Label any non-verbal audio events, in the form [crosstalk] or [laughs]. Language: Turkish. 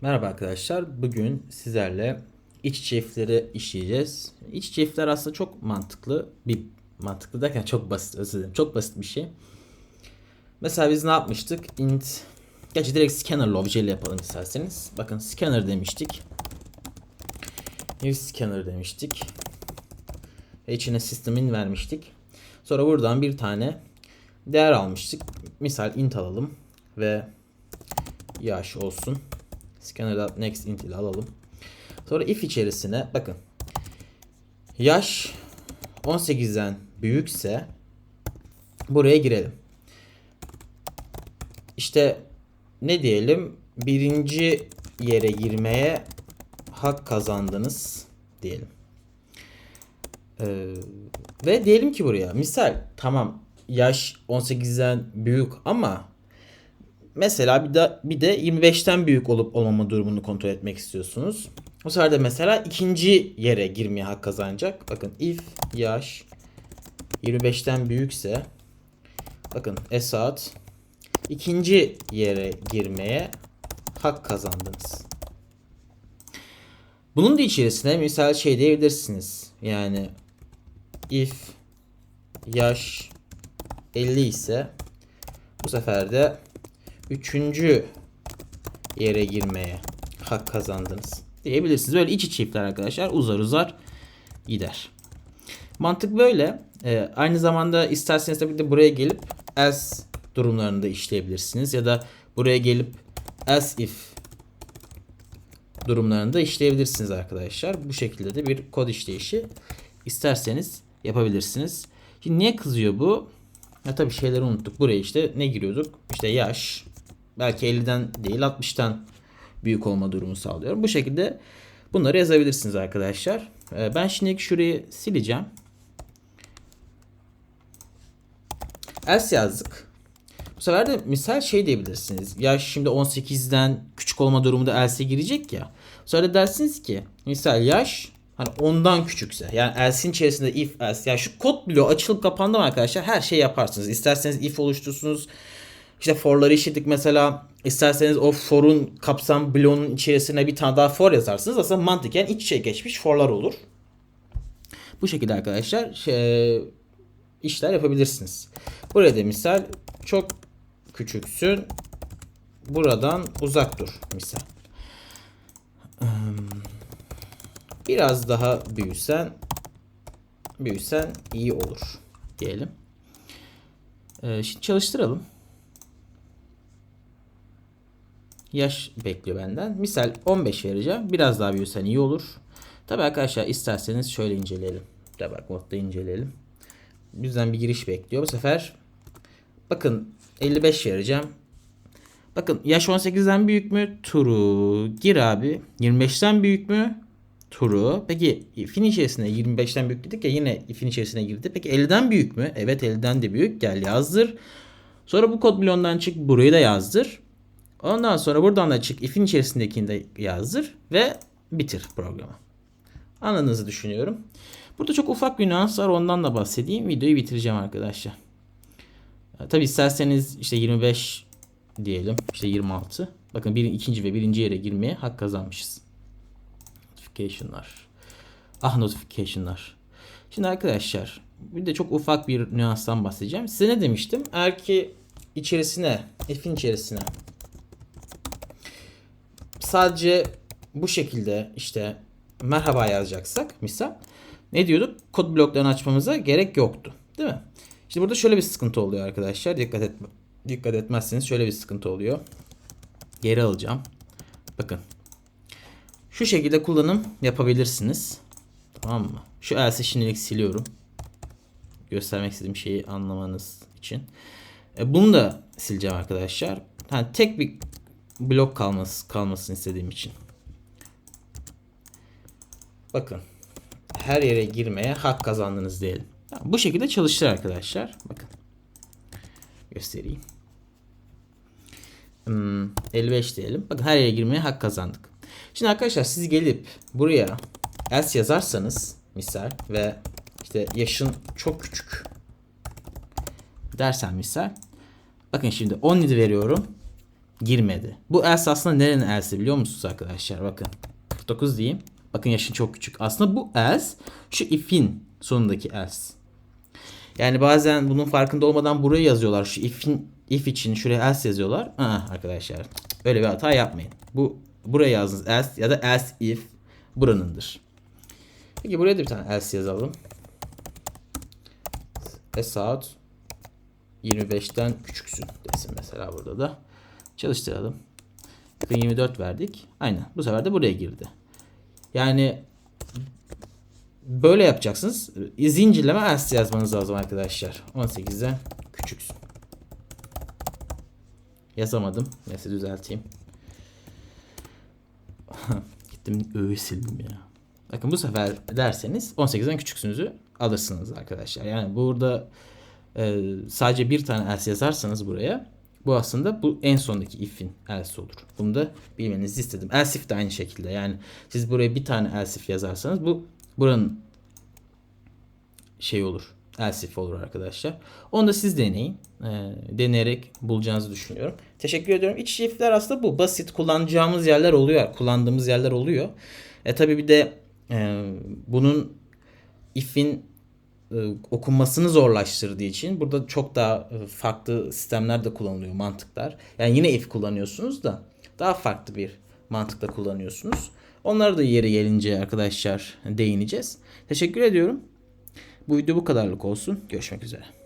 Merhaba arkadaşlar. Bugün sizlerle iç içe işleyeceğiz. İç içe aslında çok mantıklı. Bir mantıklı derken çok basit özür dilerim. Çok basit bir şey. Mesela biz ne yapmıştık? int Gerçi direkt scanner'la obje ile yapalım isterseniz. Bakın scanner demiştik. New scanner demiştik. Ve içine system'in vermiştik. Sonra buradan bir tane değer almıştık. Misal int alalım ve yaş olsun. Scanner next int ile alalım. Sonra if içerisine bakın. Yaş 18'den büyükse buraya girelim. İşte ne diyelim? Birinci yere girmeye hak kazandınız diyelim. Ee, ve diyelim ki buraya misal tamam yaş 18'den büyük ama mesela bir de bir de 25'ten büyük olup olmama durumunu kontrol etmek istiyorsunuz. O sefer de mesela ikinci yere girmeye hak kazanacak. Bakın if yaş 25'ten büyükse bakın Esat ikinci yere girmeye hak kazandınız. Bunun da içerisine misal şey diyebilirsiniz. Yani if yaş 50 ise bu sefer de üçüncü yere girmeye hak kazandınız diyebilirsiniz. Böyle iç içilikler arkadaşlar uzar uzar gider. Mantık böyle. Ee, aynı zamanda isterseniz tabii de buraya gelip else durumlarında işleyebilirsiniz ya da buraya gelip else if durumlarında işleyebilirsiniz arkadaşlar. Bu şekilde de bir kod işleyişi isterseniz yapabilirsiniz. Şimdi niye kızıyor bu? Ya tabii şeyleri unuttuk. Buraya işte ne giriyorduk? İşte yaş. Belki 50'den değil 60'tan büyük olma durumu sağlıyorum. Bu şekilde bunları yazabilirsiniz arkadaşlar. Ee, ben şimdi şurayı sileceğim. Else yazdık. Bu sefer de misal şey diyebilirsiniz. Ya şimdi 18'den küçük olma durumunda else'e girecek ya. Bu sefer de dersiniz ki misal yaş hani ondan küçükse yani else'in içerisinde if else yani şu kod bloğu açılıp kapandı mı arkadaşlar her şey yaparsınız. İsterseniz if oluştursunuz. İşte for'ları işledik mesela isterseniz o for'un kapsam bloğunun içerisine bir tane daha for yazarsınız. Aslında mantıken iç içe geçmiş for'lar olur. Bu şekilde arkadaşlar şey, işler yapabilirsiniz. Buraya da misal çok küçüksün. Buradan uzak dur misal. Biraz daha büyüsen büyüsen iyi olur diyelim. Şimdi çalıştıralım. Yaş bekliyor benden. Misal 15 vereceğim. Biraz daha büyüsen iyi olur. Tabi arkadaşlar isterseniz şöyle inceleyelim. Debug modda inceleyelim. Bizden bir giriş bekliyor. Bu sefer bakın 55 vereceğim. Bakın yaş 18'den büyük mü? Turu. Gir abi. 25'ten büyük mü? Turu. Peki if'in içerisine 25'ten büyük dedik ya yine if'in içerisine girdi. Peki 50'den büyük mü? Evet 50'den de büyük. Gel yazdır. Sonra bu kod bloğundan çık burayı da yazdır. Ondan sonra buradan da çık if'in içerisindekini de yazdır ve bitir programı. Anladığınızı düşünüyorum. Burada çok ufak bir nüans var ondan da bahsedeyim. Videoyu bitireceğim arkadaşlar. Tabi isterseniz işte 25 diyelim işte 26. Bakın bir, ikinci ve birinci yere girmeye hak kazanmışız. Notification'lar. Ah notification'lar. Şimdi arkadaşlar bir de çok ufak bir nüanstan bahsedeceğim. Size ne demiştim? Eğer ki içerisine, f'in içerisine sadece bu şekilde işte merhaba yazacaksak misal ne diyorduk? Kod bloklarını açmamıza gerek yoktu. Değil mi? Şimdi burada şöyle bir sıkıntı oluyor arkadaşlar. Dikkat et dikkat etmezseniz şöyle bir sıkıntı oluyor. Geri alacağım. Bakın. Şu şekilde kullanım yapabilirsiniz. Tamam mı? Şu else'i şimdilik siliyorum. Göstermek istediğim şeyi anlamanız için. E, bunu da sileceğim arkadaşlar. Yani tek bir blok kalması kalmasını istediğim için. Bakın. Her yere girmeye hak kazandınız diyelim. Bu şekilde çalıştır arkadaşlar. Bakın. Göstereyim. Hmm, 55 diyelim. Bakın her yere girmeye hak kazandık. Şimdi arkadaşlar siz gelip buraya else yazarsanız misal ve işte yaşın çok küçük dersen misal. Bakın şimdi 17 veriyorum. Girmedi. Bu else aslında nerenin else'i biliyor musunuz arkadaşlar? Bakın 49 diyeyim. Bakın yaşın çok küçük. Aslında bu else şu if'in sonundaki else. Yani bazen bunun farkında olmadan buraya yazıyorlar. Şu if'in if için şuraya else yazıyorlar. Aa, arkadaşlar öyle bir hata yapmayın. Bu buraya yazdığınız else ya da else if buranındır. Peki buraya da bir tane else yazalım. Esat 25'ten küçüksün desin mesela burada da. Çalıştıralım. Bakın 24 verdik. Aynen. Bu sefer de buraya girdi. Yani böyle yapacaksınız. Zincirleme else yazmanız lazım arkadaşlar. 18'den küçüksün. Yazamadım. Neyse düzelteyim. [laughs] Gittim öğü sildim ya. Bakın bu sefer derseniz 18'den küçüksünüzü alırsınız arkadaşlar. Yani burada e, sadece bir tane else yazarsanız buraya bu aslında bu en sondaki if'in else olur. Bunu da bilmenizi istedim. Else if de aynı şekilde. Yani siz buraya bir tane else if yazarsanız bu buranın şey olur. Else if olur arkadaşlar. Onu da siz deneyin. E, deneyerek bulacağınızı düşünüyorum. Teşekkür ediyorum. İç if'ler aslında bu. Basit kullanacağımız yerler oluyor. Kullandığımız yerler oluyor. E tabi bir de e, bunun if'in okunmasını zorlaştırdığı için burada çok daha e, farklı sistemler de kullanılıyor mantıklar. Yani yine if kullanıyorsunuz da daha farklı bir mantıkla kullanıyorsunuz. Onları da yeri gelince arkadaşlar değineceğiz. Teşekkür ediyorum. Bu video bu kadarlık olsun. Görüşmek üzere.